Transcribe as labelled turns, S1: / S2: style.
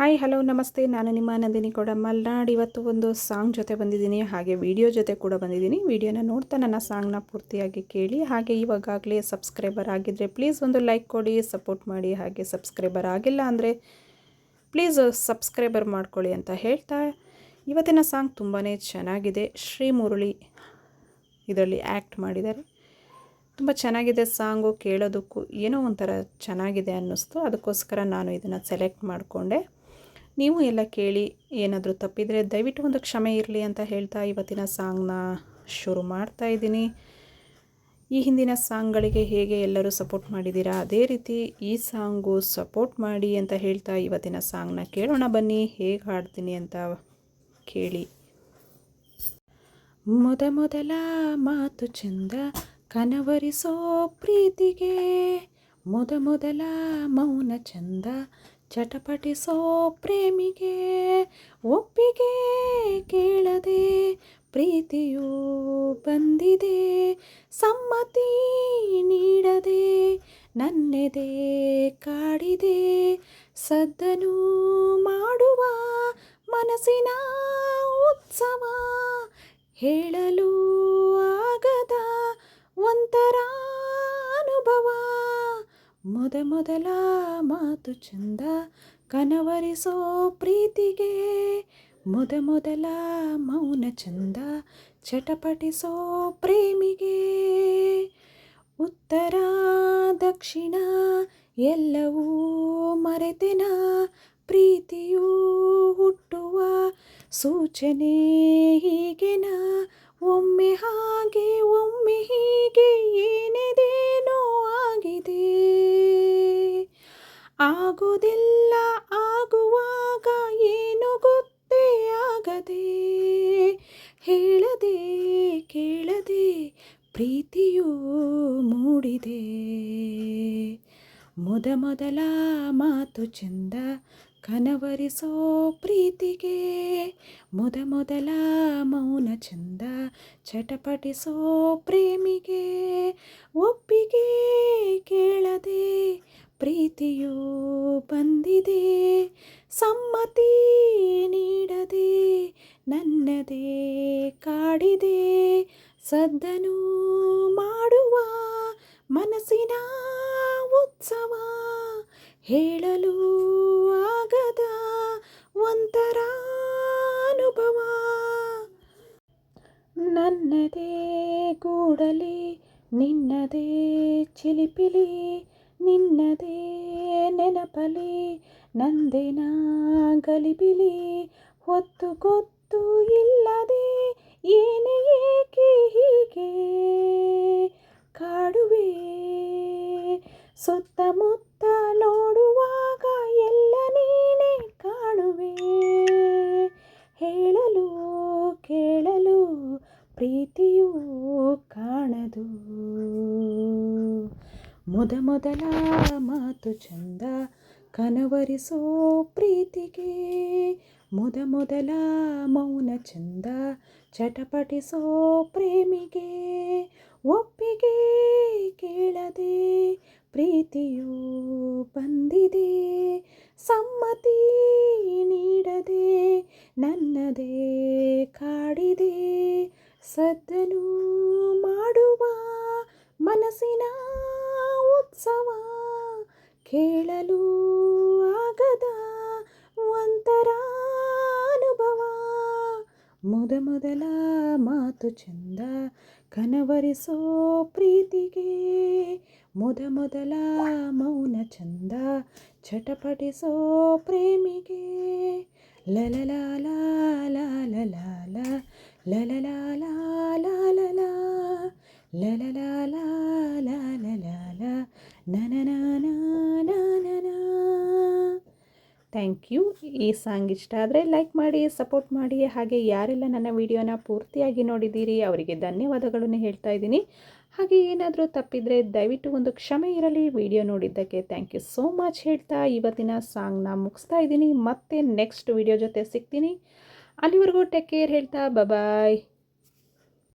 S1: Hi, hello, ನಮಸ್ತೆ. ನಾನು ನಿಮ್ಮ ನಂದಿನಿ ಕೂಡ. ಮಲ್ನಾಡ್ ಇವತ್ತು ಒಂದು ಸಾಂಗ್ ಜೊತೆ ಬಂದಿದ್ದೀನಿ. ಹಾಗೆ ವಿಡಿಯೋ ಜೊತೆ ಕೂಡ ಬಂದಿದ್ದೀನಿ. ವಿಡಿಯೋನ ನೋಡ್ತಾ ನನ್ನ ಸಾಂಗ್ನ ಪೂರ್ತಿಯಾಗಿ ಕೇಳಿ. ಹಾಗೆ ಇವಾಗಾಗಲೇ ಸಬ್ಸ್ಕ್ರೈಬರ್ ಆಗಿದ್ದರೆ ಪ್ಲೀಸ್ ಒಂದು ಲೈಕ್ ಕೊಡಿ, ಸಪೋರ್ಟ್ ಮಾಡಿ. ಹಾಗೆ ಸಬ್ಸ್ಕ್ರೈಬರ್ ಆಗಿಲ್ಲ ಅಂದರೆ ಪ್ಲೀಸ್ ಸಬ್ಸ್ಕ್ರೈಬರ್ ಮಾಡ್ಕೊಳ್ಳಿ ಅಂತ ಹೇಳ್ತಾ. ಇವತ್ತಿನ ಸಾಂಗ್ ತುಂಬಾ ಚೆನ್ನಾಗಿದೆ. ಶ್ರೀ ಮುರುಳಿ ಇದರಲ್ಲಿ ಆ್ಯಕ್ಟ್ ಮಾಡಿದ್ದಾರೆ. ತುಂಬ ಚೆನ್ನಾಗಿದೆ ಸಾಂಗು. ಕೇಳೋದಕ್ಕೂ ಏನೋ ಒಂಥರ ಚೆನ್ನಾಗಿದೆ ಅನ್ನಿಸ್ತು. ಅದಕ್ಕೋಸ್ಕರ ನಾನು ಇದನ್ನು ಸೆಲೆಕ್ಟ್ ಮಾಡಿಕೊಂಡೆ. ನೀವು ಎಲ್ಲ ಕೇಳಿ ಏನಾದರೂ ತಪ್ಪಿದರೆ ದಯವಿಟ್ಟು ಒಂದು ಕ್ಷಮೆ ಇರಲಿ ಅಂತ ಹೇಳ್ತಾ ಇವತ್ತಿನ ಸಾಂಗ್ನ ಶುರು ಮಾಡ್ತಾ ಇದ್ದೀನಿ. ಈ ಹಿಂದಿನ ಸಾಂಗ್ಗಳಿಗೆ ಹೇಗೆ ಎಲ್ಲರೂ ಸಪೋರ್ಟ್ ಮಾಡಿದ್ದೀರಾ? ಅದೇ ರೀತಿ ಈ ಸಾಂಗು ಸಪೋರ್ಟ್ ಮಾಡಿ ಅಂತ ಹೇಳ್ತಾ ಇವತ್ತಿನ ಸಾಂಗ್ನ ಕೇಳೋಣ ಬನ್ನಿ. ಹೇಗೆ ಹಾಡ್ತೀನಿ ಅಂತ ಕೇಳಿ. ಮೊದ ಮೊದಲ ಮಾತು ಚಂದ ಕನವರಿಸೋ ಪ್ರೀತಿಗೆ, ಮೊದ ಮೊದಲ ಮೌನ ಚಂದ ಚಟಪಟಿಸೋ ಪ್ರೇಮಿಗೆ ಒಪ್ಪಿಗೆ ಕೇಳದೆ ಪ್ರೀತಿಯು ಬಂದಿದೆ, ಸಮ್ಮತಿ ನೀಡದೆ ನನ್ನೆದೆ ಕಾಡಿದೆ, ಸದ್ದನು ಮಾಡುವ ಮನಸ್ಸಿನ ಉತ್ಸವ ಹೇಳಲು ಮೊದ ಮೊದಲ ಮಾತು ಚಂದ ಕನವರಿಸೋ ಪ್ರೀತಿಗೆ. ಮೊದ ಮೊದಲ ಮೌನ ಚಂದ ಚಟಪಟಿಸೋ ಪ್ರೇಮಿಗೆ. ಉತ್ತರ ದಕ್ಷಿಣ ಎಲ್ಲವೂ ಮರೆತಿನ ಪ್ರೀತಿಯೂ ಹುಟ್ಟುವ ಸೂಚನೆ ಹೀಗೆನ. ಒಮ್ಮೆ ಹಾಗೆ ಒಮ್ಮೆ ಹೀಗೆ ಏನಿದೇನೋ ಆಗೋದಿಲ್ಲ ಆಗುವಾಗ ಏನು ಗೊತ್ತೇ ಆಗದೆ ಹೇಳದೆ, ಕೇಳದೆ ಪ್ರೀತಿಯೂ ಮೂಡಿದೆ. ಮೊದ ಮೊದಲ ಮಾತು ಚಂದ ಕನವರಿಸೋ ಪ್ರೀತಿಗೆ, ಮೊದ ಮೊದಲ ಮೌನ ಚಂದ ಚಟಪಟಿಸೋ ಪ್ರೇಮಿಗೆ, ಒಪ್ಪಿಗೆ ಪ್ರೀತಿಯು ಬಂದಿದೆ, ಸಮ್ಮತಿ ನೀಡದೆ, ನನ್ನದೇ ಕಾಡಿದೆ, ಸದ್ದನು ಮಾಡುವ ಮನಸ್ಸಿನ ಉತ್ಸವ ಹೇಳಲು ಆಗದ ಒಂಥರ ಅನುಭವ ನನ್ನದೇ ಕೂಡಲಿ, ನಿನ್ನದೇ ಚಿಲಿಪಿಲಿ ನಿನ್ನದೇ ನೆನಪಲಿ, ನಂದೇನಾಗಲಿ ಗಲಿಬಿಲಿ ಹೊತ್ತು ಗೊತ್ತು ಇಲ್ಲದೆ ಏನೇ ಏಕೆ ಹೀಗೆ ಕಾಡುವೆ? ಸುತ್ತಮುತ್ತ ನೋಡುವಾಗ ಎಲ್ಲ ನೀನೇ ಕಾಣುವೆ ಹೇಳಲು ಕೇಳಲು ಪ್ರೀತಿಯೂ ಕಾಣದು. ಮೊದ ಮೊದಲ ಮಾತು ಚಂದ ಕನವರಿಸೋ ಪ್ರೀತಿಗೆ. ಮೊದ ಮೊದಲ ಮೌನ ಚಂದ ಚಟಪಟಿಸೋ ಪ್ರೇಮಿಗೆ. ಒಪ್ಪಿಗೆ ಕೇಳದೆ ಪ್ರೀತಿಯು ಬಂದಿದೆ. ಸಮ್ಮತಿ ನೀಡದೆ ನನ್ನದೇ ಕಾಡಿದೆ. ಸದ್ದನು ಮಾಡುವ ಮನಸ್ಸಿನ ಉತ್ಸವ ಕೇಳಲು ಆಗದ ಒಂಥರ ಅನುಭವ ಮೊದ ಮೊದಲ ಮಾತು ಚಂದ ಕನವರಿಸೋ ಪ್ರೀತಿಗೆ ಮೊದ ಮೊದಲ ಮೌನ ಚಂದ ಚಟಪಟಿಸೋ ಪ್ರೇಮಿಗೆ ಲಲಲಾಲ ಲಾಲ ಲಲಲಾಲ ಲಾಲ ಲಲಲಾಲ ಲಾಲ ನನ ಥ್ಯಾಂಕ್ ಯು ಈ ಸಾಂಗ್ ಇಷ್ಟ ಆದರೆ ಲೈಕ್ ಮಾಡಿ ಸಪೋರ್ಟ್ ಮಾಡಿ. ಹಾಗೆ ಯಾರೆಲ್ಲ ನನ್ನ ವಿಡಿಯೋನ ಪೂರ್ತಿಯಾಗಿ ನೋಡಿದ್ದೀರಿ, ಅವರಿಗೆ ಧನ್ಯವಾದಗಳನ್ನು ಹೇಳ್ತಾ ಇದ್ದೀನಿ. ಹಾಗೆ ಏನಾದರೂ ತಪ್ಪಿದರೆ ದಯವಿಟ್ಟು ಒಂದು ಕ್ಷಮೆ ಇರಲಿ. ವಿಡಿಯೋ ನೋಡಿದ್ದಕ್ಕೆ ಥ್ಯಾಂಕ್ ಯು ಸೋ ಮಚ್ ಹೇಳ್ತಾ ಇವತ್ತಿನ ಸಾಂಗ್ನ ಮುಗಿಸ್ತಾ ಇದ್ದೀನಿ. ಮತ್ತೆ ನೆಕ್ಸ್ಟ್ ವಿಡಿಯೋ ಜೊತೆ ಸಿಗ್ತೀನಿ. ಅಲ್ಲಿವರೆಗೂ ಟೇಕ್ ಕೇರ್ ಹೇಳ್ತಾ ಬಬಾಯ್